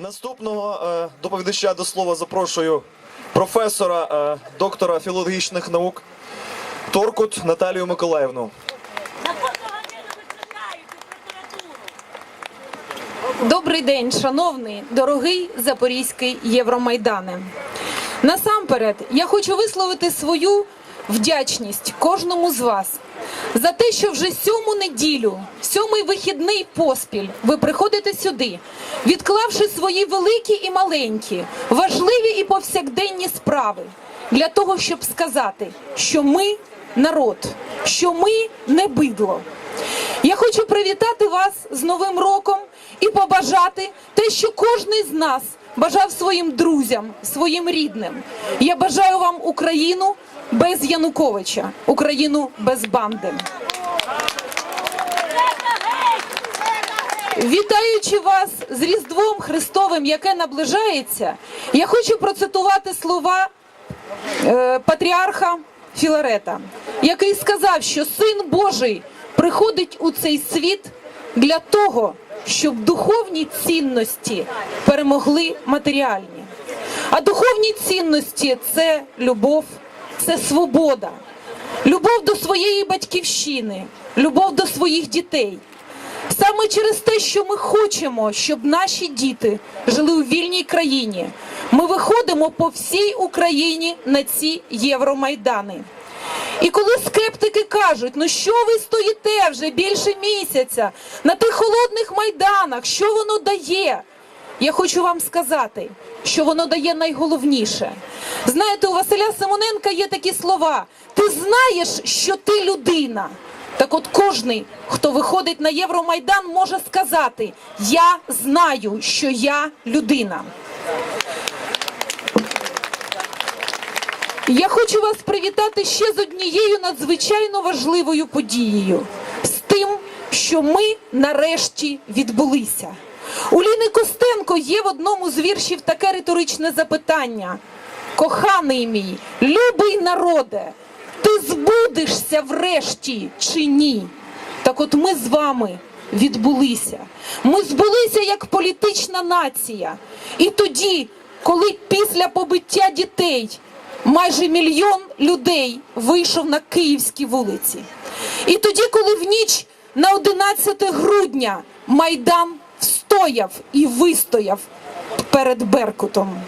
Наступного е, доповідача до слова запрошую професора, е, доктора філологічних наук Торкут Наталію Миколаївну. Добрий день, шановний, дорогий Запорізький Євромайдане. Насамперед, я хочу висловити свою вдячність кожному з вас за те, що вже сьому неділю, сьомий вихідний поспіль, ви приходите сюди, відклавши свої великі і маленькі, важливі і повсякденні справи для того, щоб сказати, що ми народ, що ми не бидло. Я хочу привітати вас з Новим роком і побажати те, що кожен з нас бажав своїм друзям, своїм рідним. Я бажаю вам Україну без Януковича, Україну без банди. Вітаючи вас з Різдвом Христовим, яке наближається, я хочу процитувати слова е, патріарха Філарета, який сказав, що син Божий приходить у цей світ для того, щоб духовні цінності перемогли матеріальні. А духовні цінності це любов, це свобода, любов до своєї батьківщини, любов до своїх дітей. Саме через те, що ми хочемо, щоб наші діти жили у вільній країні, ми виходимо по всій Україні на ці євромайдани. І коли скептики кажуть, ну що ви стоїте вже більше місяця на тих холодних майданах, що воно дає? Я хочу вам сказати, що воно дає найголовніше. Знаєте, у Василя Симоненка є такі слова: ти знаєш, що ти людина. Так от кожний, хто виходить на Євромайдан, може сказати: Я знаю, що я людина. Я хочу вас привітати ще з однією надзвичайно важливою подією з тим, що ми нарешті відбулися. У Ліни Костенко є в одному з віршів таке риторичне запитання: Коханий мій, любий народе, ти збудешся врешті чи ні? Так от ми з вами відбулися. Ми збулися як політична нація. І тоді, коли після побиття дітей майже мільйон людей вийшов на київські вулиці. І тоді, коли в ніч на 11 грудня Майдан встояв і вистояв перед Беркутом.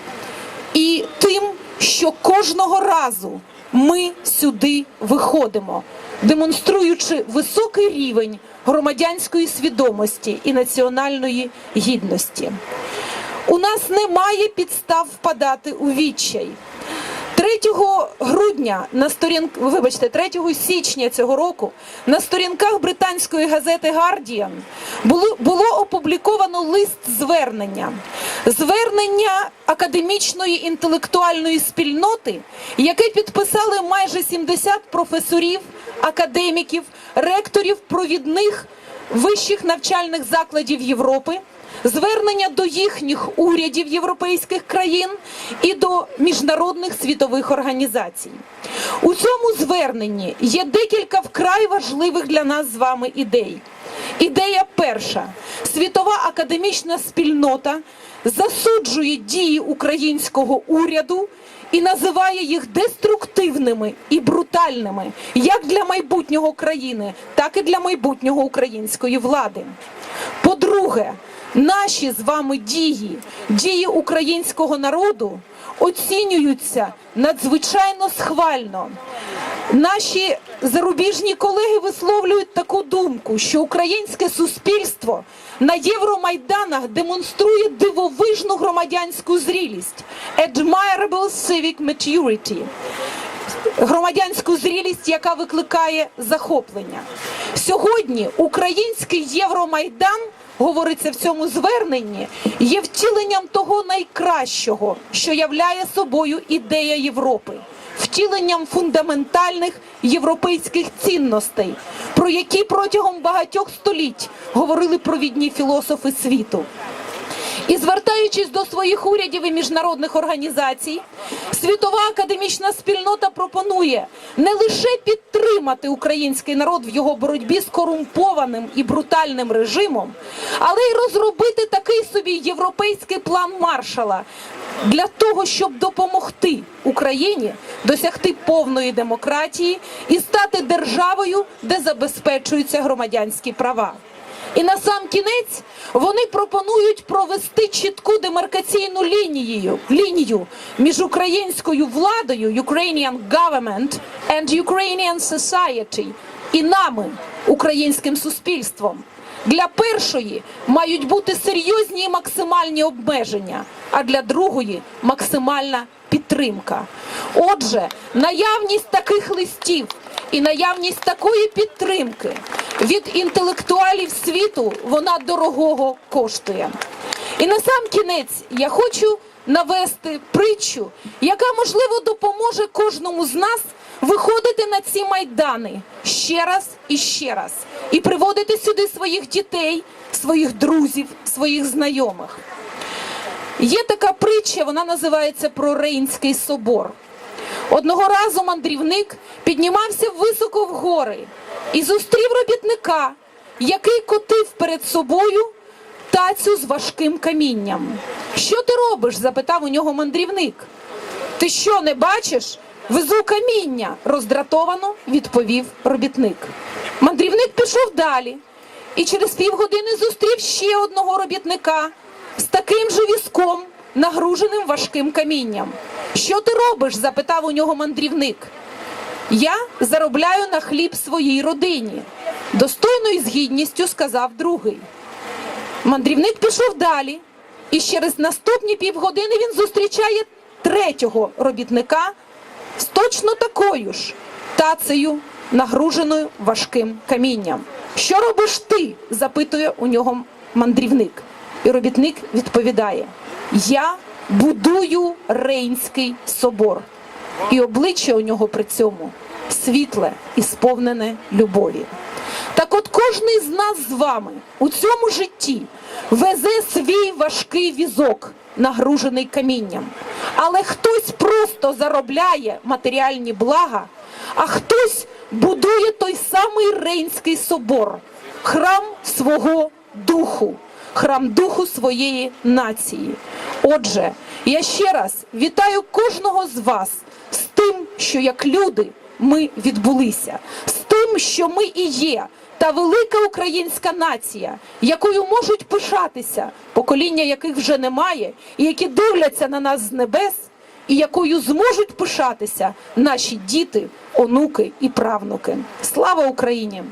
І тим, що кожного разу ми сюди виходимо, демонструючи високий рівень громадянської свідомості і національної гідності. У нас немає підстав впадати у відчай. 3 грудня на сторін... вибачте, 3 січня цього року на сторінках британської газети Guardian було, було опубліковано лист звернення. Звернення академічної інтелектуальної спільноти, яке підписали майже 70 професорів, академіків, ректорів провідних вищих навчальних закладів Європи звернення до їхніх урядів європейських країн і до міжнародних світових організацій. У цьому зверненні є декілька вкрай важливих для нас з вами ідей. Ідея перша: світова академічна спільнота засуджує дії українського уряду і називає їх деструктивними і брутальними як для майбутнього країни, так і для майбутнього української влади. По-друге, наші з вами дії, дії українського народу оцінюються надзвичайно схвально. Наші зарубіжні колеги висловлюють таку думку, що українське суспільство на Євромайданах демонструє дивовижну громадянську зрілість admirable civic maturity громадянську зрілість, яка викликає захоплення. Сьогодні український Євромайдан, говориться в цьому зверненні, є втіленням того найкращого, що являє собою ідея Європи, втіленням фундаментальних європейських цінностей, про які протягом багатьох століть говорили провідні філософи світу. І звертаючись до своїх урядів і міжнародних організацій, світова академічна спільнота пропонує не лише підтримати український народ в його боротьбі з корумпованим і брутальним режимом, але й розробити такий собі європейський план маршала для того, щоб допомогти Україні досягти повної демократії і стати державою, де забезпечуються громадянські права. І на сам кінець вони пропонують провести чітку демаркаційну лінію, лінію між українською владою, Ukrainian government and Ukrainian society і нами, українським суспільством. Для першої мають бути серйозні і максимальні обмеження, а для другої максимальна підтримка. Отже, наявність таких листів і наявність такої підтримки від інтелектуалів світу вона дорогого коштує. І на сам кінець я хочу навести притчу, яка можливо допоможе кожному з нас виходити на ці майдани ще раз і ще раз, і приводити сюди своїх дітей, своїх друзів, своїх знайомих. Є така притча, вона називається про Рейнський собор. Одного разу мандрівник піднімався високо в гори і зустрів робітника, який котив перед собою тацю з важким камінням. Що ти робиш? запитав у нього мандрівник. Ти що не бачиш? Везу каміння, роздратовано відповів робітник. Мандрівник пішов далі і через півгодини зустрів ще одного робітника з таким же візком, нагруженим важким камінням. Що ти робиш? запитав у нього мандрівник. Я заробляю на хліб своїй родині. Достойною з гідністю сказав другий. Мандрівник пішов далі, і через наступні півгодини він зустрічає третього робітника з точно такою ж тацею, нагруженою важким камінням. Що робиш ти? запитує у нього мандрівник. І робітник відповідає: Я будую Рейнський собор. І обличчя у нього при цьому світле і сповнене любові. Так от кожний з нас з вами у цьому житті везе свій важкий візок, нагружений камінням. Але хтось просто заробляє матеріальні блага, а хтось будує той самий Рейнський собор, храм свого духу, храм духу своєї нації. Отже, я ще раз вітаю кожного з вас з тим, що як люди ми відбулися, з тим, що ми і є та велика українська нація, якою можуть пишатися покоління, яких вже немає, і які дивляться на нас з небес, і якою зможуть пишатися наші діти, онуки і правнуки. Слава Україні!